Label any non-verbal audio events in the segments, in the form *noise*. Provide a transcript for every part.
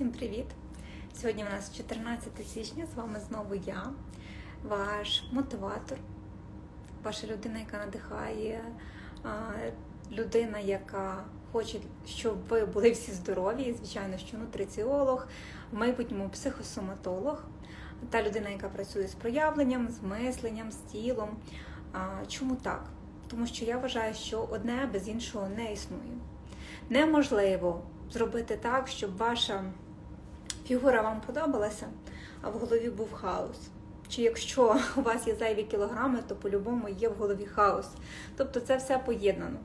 Всім привіт! Сьогодні у нас 14 січня. З вами знову я, ваш мотиватор, ваша людина, яка надихає, людина, яка хоче, щоб ви були всі здорові, звичайно, що нутриціолог, в майбутньому психосоматолог, та людина, яка працює з проявленням, з мисленням, з тілом. Чому так? Тому що я вважаю, що одне без іншого не існує. Неможливо зробити так, щоб ваша фігура вам подобалася, а в голові був хаос. Чи якщо у вас є зайві кілограми, то по-любому є в голові хаос. Тобто це все поєднано.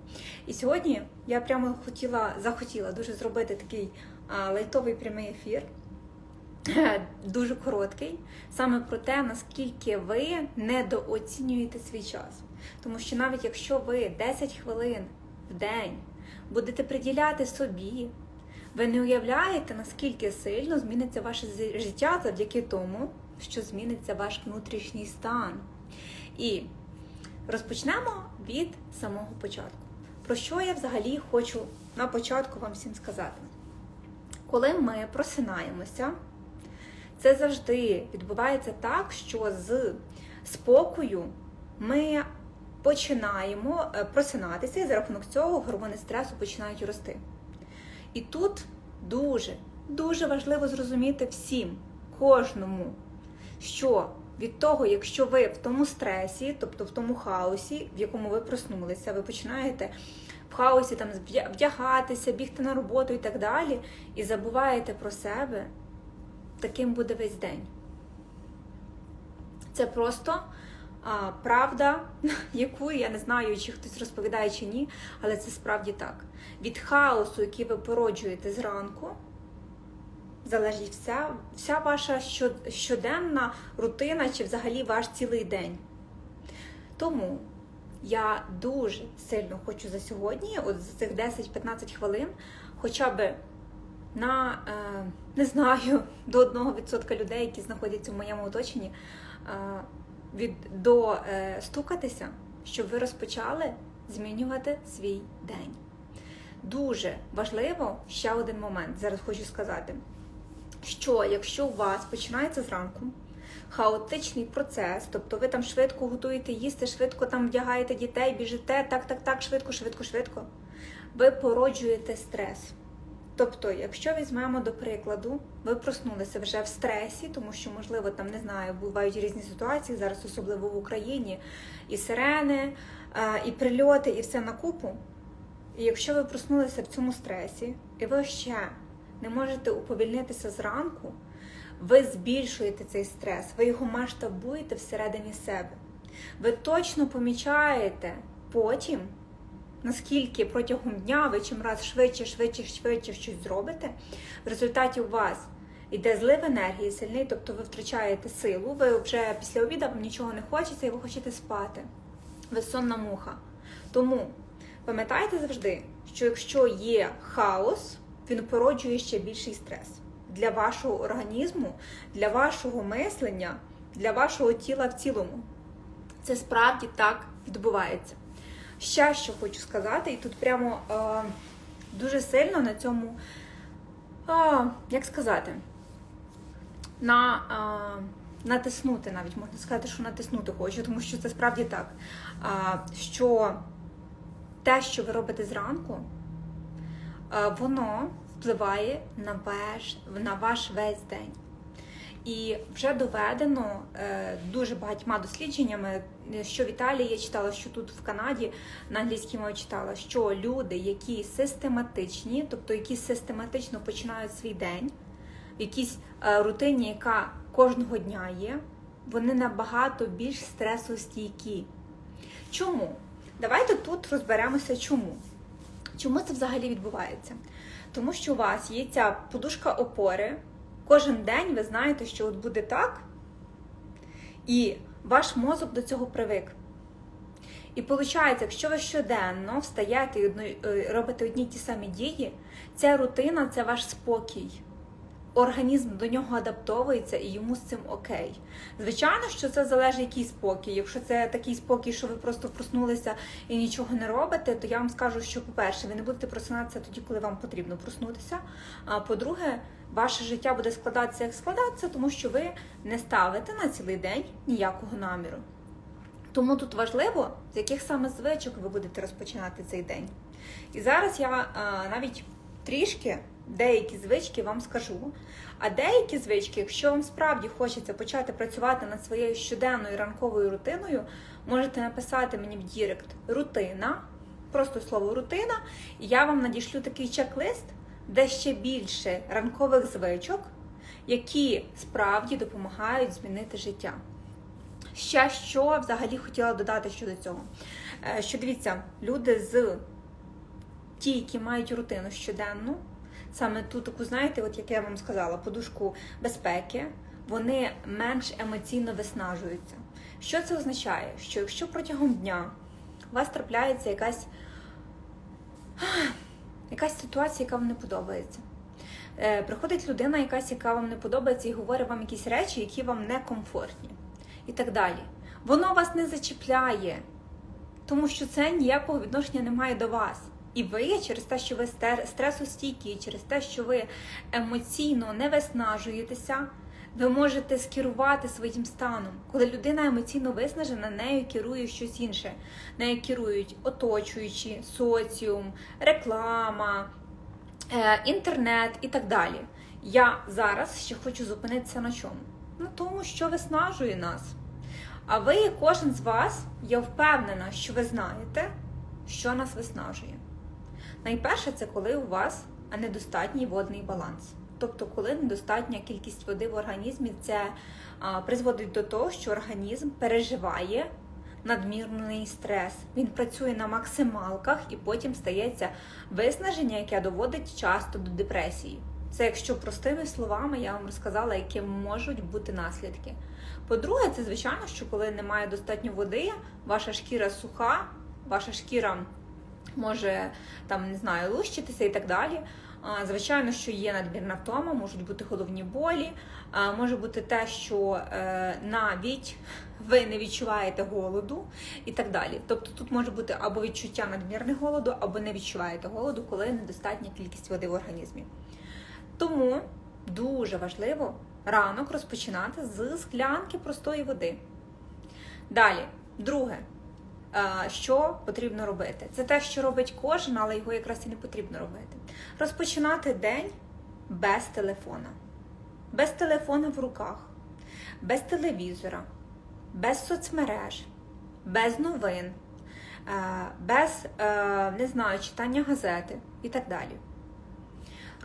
І сьогодні я прямо хотіла, захотіла дуже зробити такий лайтовий прямий ефір, *clears throat* дуже короткий, саме про те, наскільки ви недооцінюєте свій час. Тому що навіть якщо ви 10 хвилин в день будете приділяти собі, ви не уявляєте, наскільки сильно зміниться ваше життя завдяки тому, що зміниться ваш внутрішній стан. І розпочнемо від самого початку. Про що я взагалі хочу на початку вам всім сказати? Коли ми просинаємося, це завжди відбувається так, що з спокою ми починаємо е, просинатися, і за рахунок цього гормони стресу починають рости. І тут дуже, дуже важливо зрозуміти всім, кожному, що від того, якщо ви в тому стресі, тобто в тому хаосі, в якому ви проснулися, ви починаєте в хаосі там вдягатися, бігти на роботу і так далі, і забуваєте про себе, таким буде весь день. Це просто правда, *laughs* яку я не знаю, чи хтось розповідає чи ні, але це справді так. Від хаосу, який ви породжуєте зранку, залежить вся вся ваша щоденна рутина чи взагалі ваш цілий день. Тому я дуже сильно хочу за сьогодні, от за цих 10-15 хвилин, хоча б на, е, не знаю, до 1% людей, які знаходяться в моєму оточенні, е, від до е, стукатися, щоб ви розпочали змінювати свій день. Дуже важливо ще один момент. Зараз хочу сказати, що якщо у вас починається зранку хаотичний процес, тобто ви там швидко готуєте їсти, швидко там вдягаєте дітей, біжите, так, так, так, швидко, швидко, швидко, ви породжуєте стрес. Тобто, якщо візьмемо до прикладу, ви проснулися вже в стресі, тому що, можливо, там не знаю, бувають різні ситуації, зараз особливо в Україні, і сирени, і прильоти, і все на купу. І якщо ви проснулися в цьому стресі, і ви ще не можете уповільнитися зранку, ви збільшуєте цей стрес, ви його масштабуєте всередині себе. Ви точно помічаєте потім наскільки протягом дня ви чим раз швидше, швидше, швидше щось зробите, в результаті у вас йде злив енергії сильний, тобто ви втрачаєте силу, ви вже після обіду вам нічого не хочеться і ви хочете спати. Ви сонна муха. Тому пам'ятайте завжди, що якщо є хаос, він породжує ще більший стрес для вашого організму, для вашого мислення, для вашого тіла в цілому. Це справді так відбувається. Ще що хочу сказати, і тут прямо е, дуже сильно на цьому, е, як сказати, на, е, натиснути навіть можна сказати, що натиснути хочу, тому що це справді так. Е, що те, що ви робите зранку, е, воно впливає на ваш, на ваш весь день. І вже доведено дуже багатьма дослідженнями, що в Італії я читала, що тут в Канаді на англійській мові читала, що люди, які систематичні, тобто які систематично починають свій день, в якійсь е, рутині, яка кожного дня є, вони набагато більш стресостійкі. Чому? Давайте тут розберемося, чому. Чому це взагалі відбувається? Тому що у вас є ця подушка опори. Кожен день ви знаєте, що от буде так, і ваш мозок до цього привик. І виходить, якщо ви щоденно встаєте і е, робите одні ті самі дії, ця рутина це ваш спокій. Організм до нього адаптовується і йому з цим окей. Звичайно, що це залежить який спокій. Якщо це такий спокій, що ви просто проснулися і нічого не робите, то я вам скажу, що, по-перше, ви не будете просинатися тоді, коли вам потрібно проснутися. А по-друге, ваше життя буде складатися як складатися, тому що ви не ставите на цілий день ніякого наміру. Тому тут важливо, з яких саме звичок ви будете розпочинати цей день. І зараз я а, навіть трішки деякі звички вам скажу. А деякі звички, якщо вам справді хочеться почати працювати над своєю щоденною ранковою рутиною, можете написати мені в Дірект рутина, просто слово рутина, і я вам надішлю такий чек-лист, де ще більше ранкових звичок, які справді допомагають змінити життя. Ще що взагалі хотіла додати щодо цього. Е, Що дивіться, люди з ті, які мають рутину щоденну, саме ту таку, знаєте, от як я вам сказала, подушку безпеки, вони менш емоційно виснажуються. Що це означає? Що якщо протягом дня у вас трапляється якась, *sighs* якась ситуація, яка вам не подобається. Е, Приходить людина, якась, яка вам не подобається, і говорить вам якісь речі, які вам не комфортні, і так далі. Воно вас не зачіпляє, тому що це ніякого відношення не має до вас. І ви через те, що ви стресостійкі, через те, що ви емоційно не виснажуєтеся, ви можете скерувати своїм станом. Коли людина емоційно виснажена, нею керує щось інше. Нею керують оточуючі, соціум, реклама, е, інтернет і так далі. Я зараз ще хочу зупинитися на чому? На тому, що виснажує нас. А ви, кожен з вас, я впевнена, що ви знаєте, що нас виснажує. Найперше, це коли у вас недостатній водний баланс. Тобто, коли недостатня кількість води в організмі, це призводить до того, що організм переживає надмірний стрес. Він працює на максималках і потім стається виснаження, яке доводить часто до депресії. Це якщо простими словами я вам розказала, які можуть бути наслідки. По-друге, це звичайно, що коли немає достатньо води, ваша шкіра суха, ваша шкіра може там не знаю, лущитися і так далі. Звичайно, що є надмірна втома, можуть бути головні болі, може бути те, що е, навіть *laughs* ви не відчуваєте голоду і так далі. Тобто тут може бути або відчуття надмірного голоду, або не відчуваєте голоду, коли недостатня кількість води в організмі. Тому дуже важливо ранок розпочинати з склянки простої води. Далі, друге, що потрібно робити? Це те, що робить кожен, але його якраз і не потрібно робити. Розпочинати день без телефона, без телефона в руках, без телевізора, без соцмереж, без новин, е, без е, не знаю, читання газети і так далі.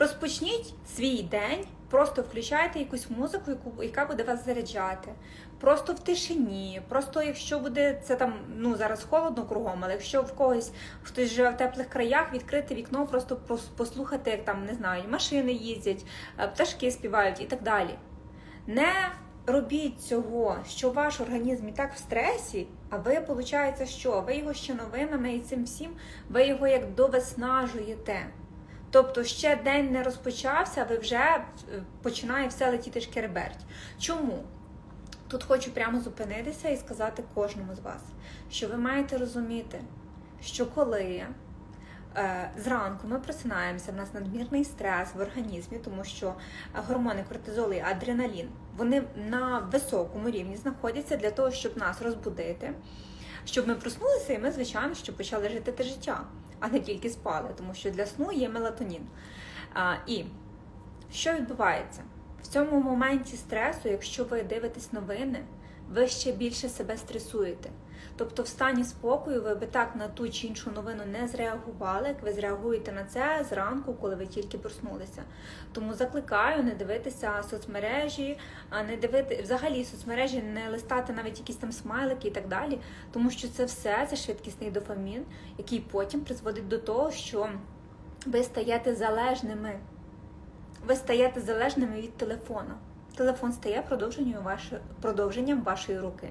Розпочніть свій день, просто включайте якусь музику, яку, яка буде вас заряджати. Просто в тишині, просто якщо буде це там, ну зараз холодно кругом, але якщо в когось хтось живе в теплих краях, відкрити вікно, просто послухати, як там не знаю, машини їздять, е, пташки співають і так далі. Не робіть цього, що ваш організм і так в стресі, а ви, виходить, що? Ви його ще новинами і цим всім, ви його як довиснажуєте. Тобто ще день не розпочався, ви вже е, починає все летіти шкереберть. Чому? Тут хочу прямо зупинитися і сказати кожному з вас, що ви маєте розуміти, що коли е, зранку ми просинаємося, в нас надмірний стрес в організмі, тому що гормони кортизол і адреналін вони на високому рівні знаходяться для того, щоб нас розбудити, щоб ми проснулися, і ми, звичайно, що почали жити те життя, а не тільки спали, тому що для сну є мелатонін. А, і що відбувається? В цьому моменті стресу, якщо ви дивитесь новини, ви ще більше себе стресуєте. Тобто, в стані спокою ви би так на ту чи іншу новину не зреагували, як ви зреагуєте на це зранку, коли ви тільки проснулися. Тому закликаю не дивитися соцмережі, а не дивити взагалі соцмережі, не листати навіть якісь там смайлики і так далі, тому що це все це швидкісний дофамін, який потім призводить до того, що ви стаєте залежними ви стаєте залежними від телефону. Телефон стає продовженням вашої, продовженням вашої руки.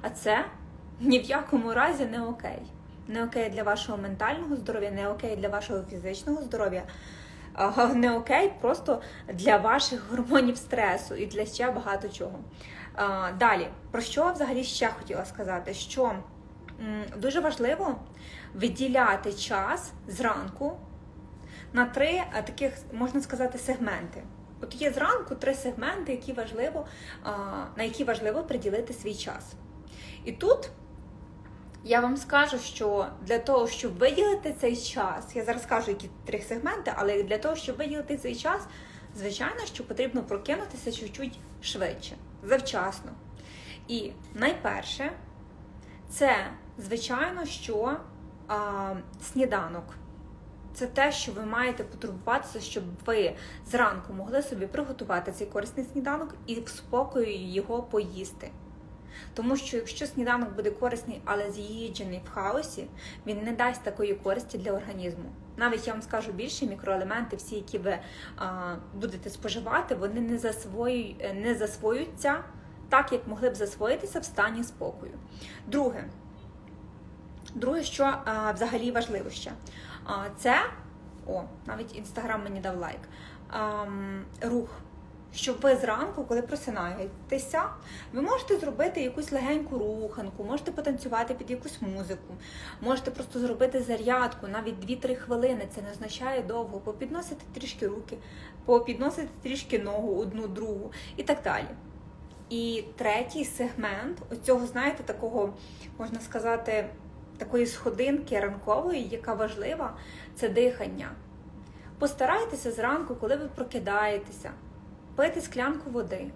А це ні в якому разі не окей. Не окей для вашого ментального здоров'я, не окей для вашого фізичного здоров'я, не окей просто для ваших гормонів стресу і для ще багато чого. Далі, про що взагалі ще хотіла сказати? Що дуже важливо виділяти час зранку на три таких, можна сказати, сегменти. От є зранку три сегменти, які важливо, на які важливо приділити свій час. І тут я вам скажу, що для того, щоб виділити цей час, я зараз скажу, які три сегменти, але для того, щоб виділити цей час, звичайно, що потрібно прокинутися чуть-чуть швидше, завчасно. І найперше, це, звичайно, що а, сніданок. Це те, що ви маєте потурбуватися, щоб ви зранку могли собі приготувати цей корисний сніданок і в спокою його поїсти. Тому що якщо сніданок буде корисний, але з'їджений в хаосі, він не дасть такої користі для організму. Навіть я вам скажу більше, мікроелементи, всі, які ви а, будете споживати, вони не, засвоюють, не засвоюються так, як могли б засвоїтися в стані спокою. Друге, друге, що а, взагалі важливо ще, а, це о, навіть інстаграм мені дав лайк. А, рух щоб ви зранку, коли просинаєтеся, ви можете зробити якусь легеньку руханку, можете потанцювати під якусь музику, можете просто зробити зарядку, навіть 2-3 хвилини. Це не означає довго, попідносити трішки руки, попідносити трішки ногу, одну, другу і так далі. І третій сегмент оцього, знаєте, такого, можна сказати, такої сходинки ранкової, яка важлива, це дихання. Постарайтеся зранку, коли ви прокидаєтеся пити склянку води,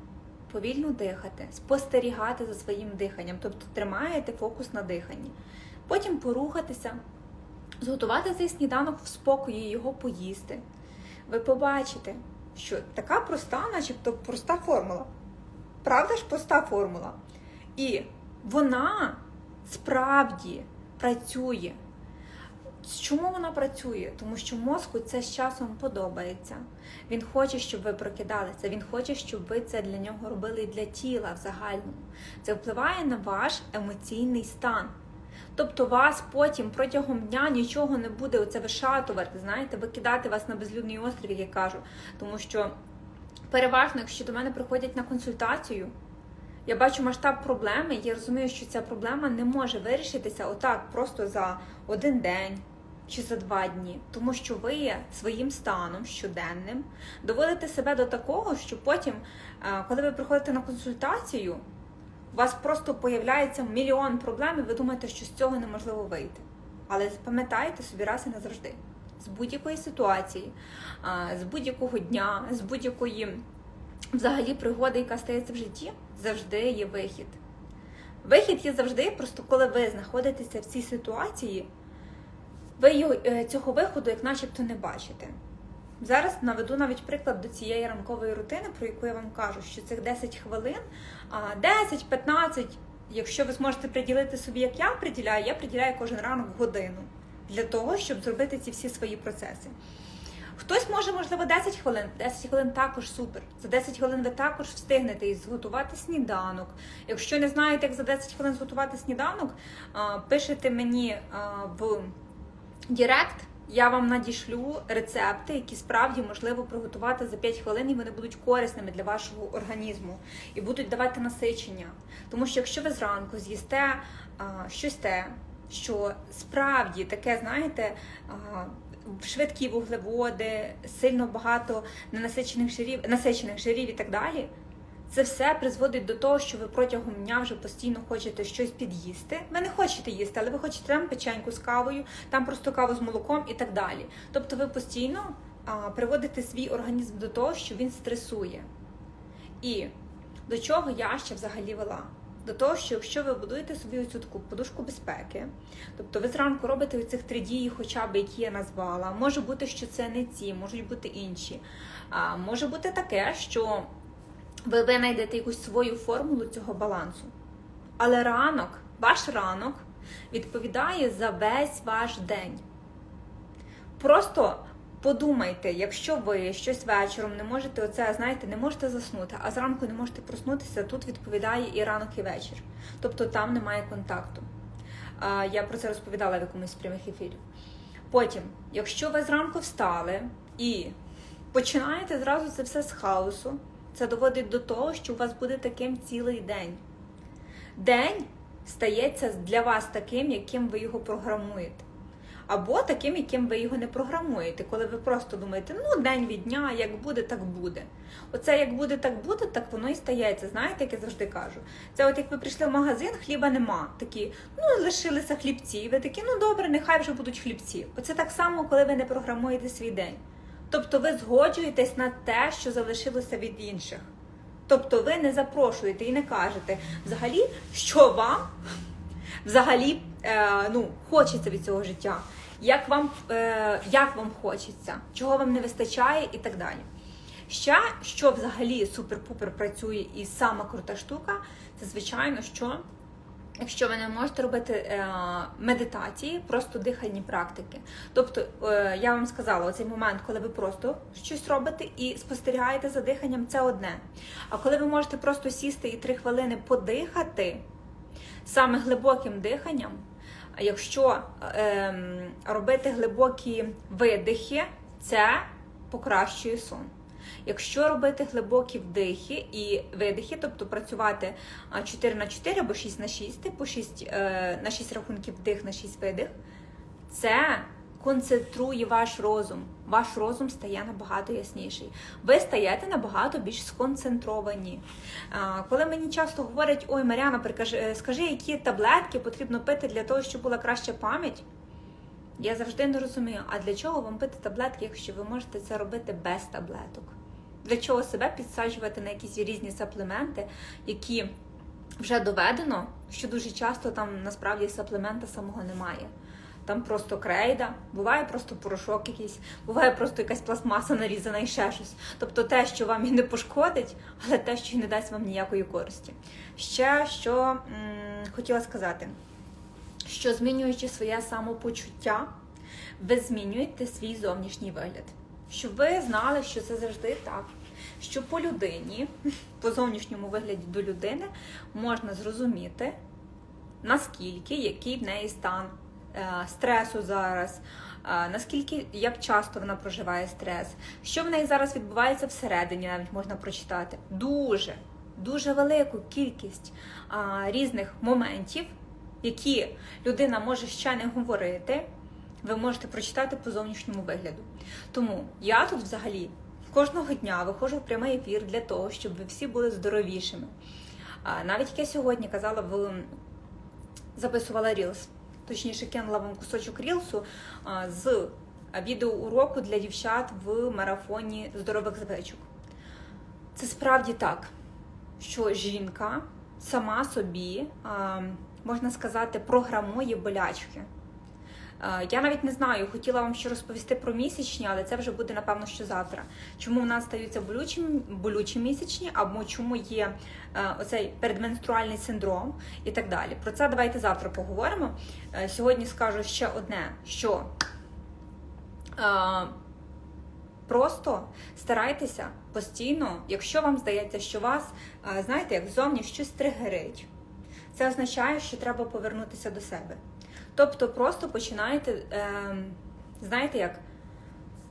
повільно дихати, спостерігати за своїм диханням, тобто тримаєте фокус на диханні. Потім порухатися, зготувати цей сніданок в спокої, його поїсти. Ви побачите, що така проста, начебто проста формула. Правда ж проста формула? І вона справді працює. Чому вона працює? Тому що мозку це з часом подобається. Він хоче, щоб ви прокидалися. Він хоче, щоб ви це для нього робили і для тіла в загальному. Це впливає на ваш емоційний стан. Тобто вас потім протягом дня нічого не буде оце вишатувати, знаєте, викидати вас на безлюдний острів, як я кажу. Тому що переважно, якщо до мене приходять на консультацію, я бачу масштаб проблеми, і я розумію, що ця проблема не може вирішитися отак, просто за один день чи за два дні, тому що ви своїм станом щоденним доводите себе до такого, що потім, е, коли ви приходите на консультацію, у вас просто появляється мільйон проблем, і ви думаєте, що з цього неможливо вийти. Але пам'ятайте собі раз і назавжди, з будь-якої ситуації, з будь-якого дня, з будь-якої взагалі пригоди, яка стається в житті, завжди є вихід. Вихід є завжди, просто коли ви знаходитеся в цій ситуації ви е, цього виходу, як начебто, не бачите. Зараз наведу навіть приклад до цієї ранкової рутини, про яку я вам кажу, що цих 10 хвилин, 10-15, якщо ви зможете приділити собі, як я приділяю, я приділяю кожен ранок годину для того, щоб зробити ці всі свої процеси. Хтось може, можливо, 10 хвилин, 10 хвилин також супер. За 10 хвилин ви також встигнете і зготувати сніданок. Якщо не знаєте, як за 10 хвилин зготувати сніданок, пишете мені в. Дірект я вам надішлю рецепти, які справді можливо приготувати за 5 хвилин, і вони будуть корисними для вашого організму і будуть давати насичення. Тому що якщо ви зранку з'їсте а, щось те, що справді таке, знаєте, а, швидкі вуглеводи, сильно багато ненасичених жирів, насичених жирів і так далі. Це все призводить до того, що ви протягом дня вже постійно хочете щось під'їсти. Ви не хочете їсти, але ви хочете там печеньку з кавою, там просто каву з молоком і так далі. Тобто ви постійно а, приводите свій організм до того, що він стресує. І до чого я ще взагалі вела? До того, що якщо ви будуєте собі оцю таку подушку безпеки, тобто ви зранку робите оцих три дії, хоча б які я назвала, може бути, що це не ці, можуть бути інші. А може бути таке, що ви винайдете якусь свою формулу цього балансу. Але ранок, ваш ранок відповідає за весь ваш день. Просто подумайте, якщо ви щось вечором не можете, оце, знаєте, не можете заснути, а зранку не можете проснутися, тут відповідає і ранок, і вечір. Тобто там немає контакту. Я про це розповідала в якомусь з прямих ефірів. Потім, якщо ви зранку встали і починаєте зразу це все з хаосу. Це доводить до того, що у вас буде таким цілий день. День стається для вас таким, яким ви його програмуєте. Або таким, яким ви його не програмуєте, коли ви просто думаєте, ну день від дня, як буде, так буде. Оце як буде, так буде, так воно і стається. Знаєте, як я завжди кажу. Це от як ви прийшли в магазин, хліба нема. Такі, ну лишилися хлібці. І ви такі, ну добре, нехай вже будуть хлібці. Оце так само, коли ви не програмуєте свій день. Тобто ви згоджуєтесь на те, що залишилося від інших. Тобто ви не запрошуєте і не кажете взагалі, що вам взагалі е, ну, хочеться від цього життя, як вам, е, як вам хочеться, чого вам не вистачає і так далі. Ще, що взагалі супер-пупер працює і сама крута штука, це звичайно, що якщо ви не можете робити е, медитації, просто дихальні практики. Тобто, е, я вам сказала, оцей момент, коли ви просто щось робите і спостерігаєте за диханням, це одне. А коли ви можете просто сісти і три хвилини подихати саме глибоким диханням, якщо ем, робити глибокі видихи, це покращує сон. Якщо робити глибокі вдихи і видихи, тобто працювати 4 на 4 або 6 на 6, типу 6, е, на 6 рахунків вдих на 6 видих, це концентрує ваш розум. Ваш розум стає набагато ясніший. Ви стаєте набагато більш сконцентровані. Коли мені часто говорять, ой, Маріана, е, скажи, які таблетки потрібно пити для того, щоб була краща пам'ять. Я завжди не розумію, а для чого вам пити таблетки, якщо ви можете це робити без таблеток? Для чого себе підсаджувати на якісь різні саплементи, які вже доведено, що дуже часто там насправді саплемента самого немає. Там просто крейда, буває просто порошок якийсь, буває просто якась пластмаса нарізана і ще щось. Тобто те, що вам і не пошкодить, але те, що і не дасть вам ніякої користі. Ще що м- хотіла сказати, що змінюючи своє самопочуття, ви змінюєте свій зовнішній вигляд. Щоб ви знали, що це завжди так. Що по людині, *laughs* по зовнішньому вигляді до людини, можна зрозуміти, наскільки який в неї стан е, стресу зараз, е, наскільки як часто вона проживає стрес, що в неї зараз відбувається всередині, навіть можна прочитати. Дуже, дуже велику кількість різних моментів, які людина може ще не говорити. Ви можете прочитати по зовнішньому вигляду. Тому я тут взагалі кожного дня виходжу в прямий ефір для того, щоб ви всі були здоровішими. Навіть як я сьогодні казала, в записувала Рілс, точніше, кинула вам кусочок Рілсу з відеоуроку для дівчат в марафоні здорових звичок. Це справді так, що жінка сама собі, можна сказати, програмує болячки. Е, Я навіть не знаю, хотіла вам ще розповісти про місячні, але це вже буде напевно що завтра. Чому в нас стаються болючі, болючі місячні, або чому є е, оцей передменструальний синдром і так далі. Про це давайте завтра поговоримо. Е, Сьогодні скажу ще одне, що просто старайтеся постійно, якщо вам здається, що вас, знаєте, як зовні щось тригерить, це означає, що треба повернутися до себе. Тобто просто починаєте, е, знаєте як,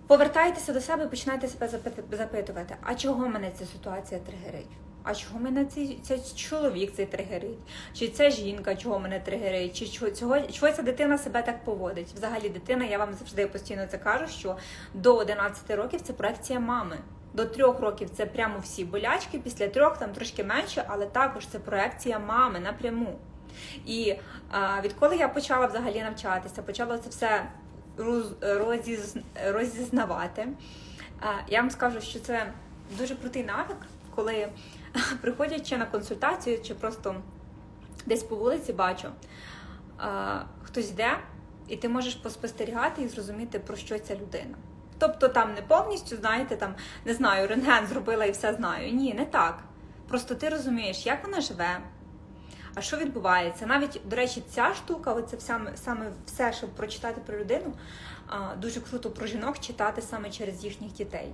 повертаєтеся до себе і починаєте себе запитувати, а чого мене ця ситуація тригерить? А чого мене цей, цей чоловік цей тригерить? Чи ця жінка, чого мене тригерить? Чи чого, цього, чого ця дитина себе так поводить? Взагалі, дитина, я вам завжди постійно це кажу, що до 11 років це проекція мами. До трьох років це прямо всі болячки, після трьох там трошки менше, але також це проекція мами напряму. І а, відколи я почала взагалі навчатися, почала це все роз- розіз, розізнавати, а, я вам скажу, що це дуже крутий навик, коли *laughs* приходячи на консультацію, чи просто десь по вулиці бачу, а, хтось йде, і ти можеш поспостерігати і зрозуміти, про що ця людина. Тобто там не повністю, знаєте, там не знаю, рентген зробила і все знаю. Ні, не так. Просто ти розумієш, як вона живе, а що відбувається? Навіть, до речі, ця штука, оце саме, саме все, щоб прочитати про людину, дуже круто про жінок читати саме через їхніх дітей.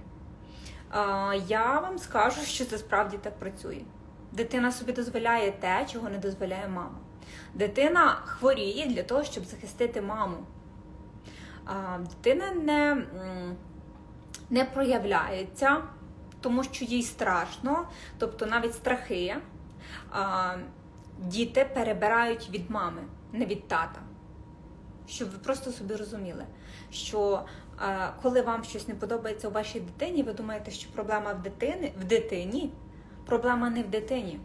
Я вам скажу, що це справді так працює. Дитина собі дозволяє те, чого не дозволяє мама. Дитина хворіє для того, щоб захистити маму. Дитина не, не проявляється, тому що їй страшно, тобто навіть страхи. Діти перебирають від мами, не від тата. щоб ви просто собі розуміли, що е, коли вам щось не подобається у вашій дитині, ви думаєте, що проблема в дитини в дитині. Проблема не в дитині,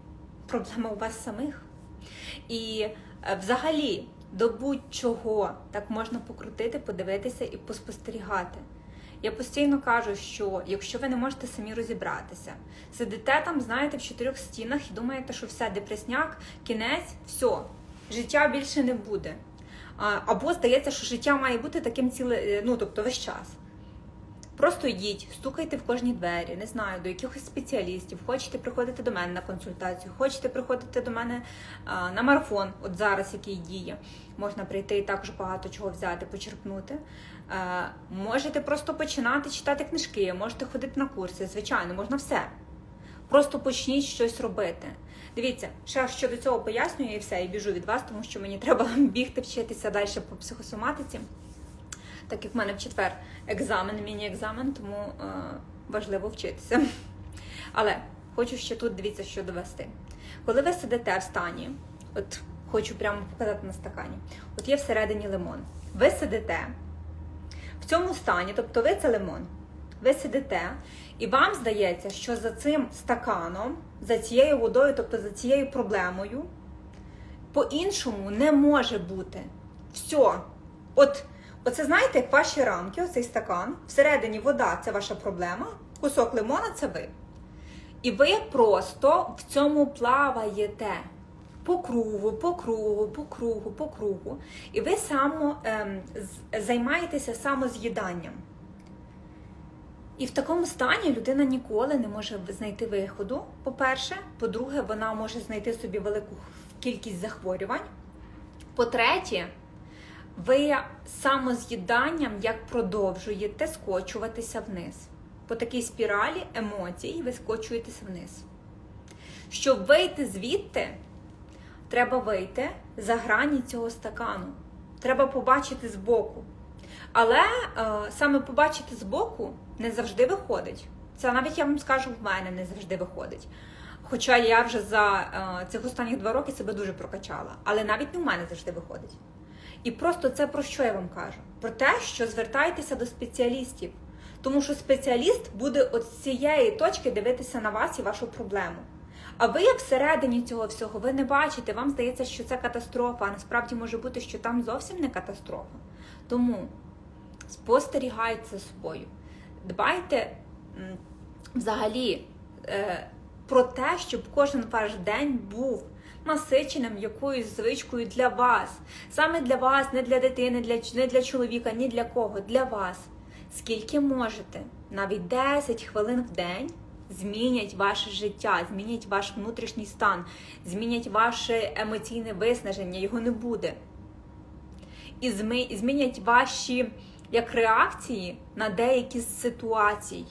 проблема у вас самих. І е, взагалі до будь-чого так можна покрутити, подивитися і поспостерігати. Я постійно кажу, що якщо ви не можете самі розібратися, сидите там, знаєте, в чотирьох стінах і думаєте, що все, депресняк, кінець, все, життя більше не буде. Або здається, що життя має бути таким ціле, е, ну тобто весь час. Просто йдіть, стукайте в кожні двері, не знаю, до якихось спеціалістів. Хочете приходити до мене на консультацію, хочете приходити до мене а, на марафон, от зараз який діє. Можна прийти і також багато чого взяти, почерпнути. А, можете просто починати читати книжки, можете ходити на курси. Звичайно, можна все. Просто почніть щось робити. Дивіться, ще щодо цього пояснюю і все, і біжу від вас, тому що мені треба *laughs* бігти вчитися далі по психосоматиці так як в мене в четвер екзамен, міні-екзамен, тому е, важливо вчитися. Але хочу ще тут дивіться, що довести. Коли ви сидите в стані, от хочу прямо показати на стакані, от є всередині лимон. Ви сидите в цьому стані, тобто ви це лимон, ви сидите, і вам здається, що за цим стаканом, за цією водою, тобто за цією проблемою, по-іншому не може бути. Все. От Оце знаєте, як ваші рамки, оцей стакан, всередині вода це ваша проблема, кусок лимона це ви. І ви просто в цьому плаваєте по кругу, по кругу, по кругу, по кругу. І ви само ем, займаєтеся самоз'їданням. І в такому стані людина ніколи не може знайти виходу. По-перше, по-друге, вона може знайти собі велику кількість захворювань. По-третє, ви самоз'їданням як продовжуєте скочуватися вниз. По такій спіралі емоцій ви скочуєтеся вниз. Щоб вийти звідти, треба вийти за грані цього стакану. Треба побачити збоку. Але е, саме побачити збоку не завжди виходить. Це навіть я вам скажу, в мене не завжди виходить. Хоча я вже за е, цих останніх два роки себе дуже прокачала. Але навіть не в мене завжди виходить. І просто це про що я вам кажу? Про те, що звертайтеся до спеціалістів. Тому що спеціаліст буде от з цієї точки дивитися на вас і вашу проблему. А ви, як всередині цього всього, ви не бачите, вам здається, що це катастрофа, а насправді може бути, що там зовсім не катастрофа. Тому спостерігайте за собою. Дбайте взагалі е, про те, щоб кожен ваш день був насиченим якоюсь звичкою для вас. Саме для вас, не для дитини, для, не для чоловіка, ні для кого, для вас. Скільки можете, навіть 10 хвилин в день змінять ваше життя, змінять ваш внутрішній стан, змінять ваше емоційне виснаження, його не буде. І змінять ваші як реакції на деякі з ситуацій.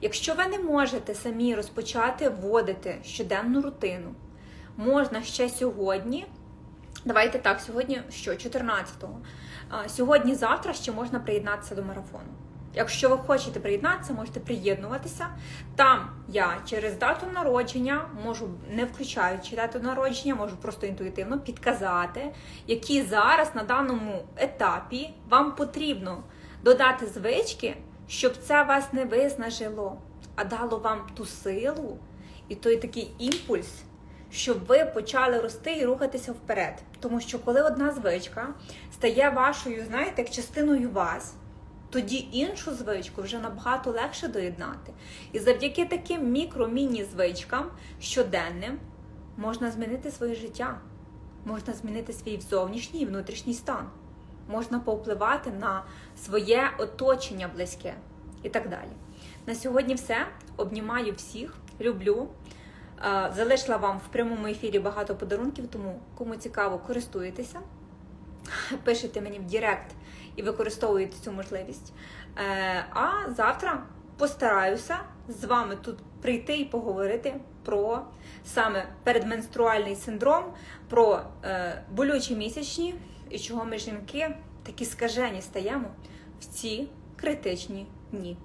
Якщо ви не можете самі розпочати вводити щоденну рутину, можна ще сьогодні. Давайте так, сьогодні що? 14-го. Сьогодні-завтра ще можна приєднатися до марафону. Якщо ви хочете приєднатися, можете приєднуватися. Там я через дату народження можу, не включаючи дату народження, можу просто інтуїтивно підказати, які зараз на даному етапі вам потрібно додати звички, щоб це вас не визнажило, а дало вам ту силу і той такий імпульс щоб ви почали рости і рухатися вперед. Тому що коли одна звичка стає вашою, знаєте, як частиною вас, тоді іншу звичку вже набагато легше доєднати. І завдяки таким мікро-міні-звичкам щоденним можна змінити своє життя, можна змінити свій зовнішній і внутрішній стан, можна повпливати на своє оточення близьке і так далі. На сьогодні все. Обнімаю всіх, люблю. Залишила вам в прямому ефірі багато подарунків, тому кому цікаво, користуєтеся. Пишете мені в Директ і використовуєте цю можливість. Е, а завтра постараюся з вами тут прийти і поговорити про саме передменструальний синдром, про е, болючі місячні і чого ми жінки такі скажені стаємо в ці критичні дні.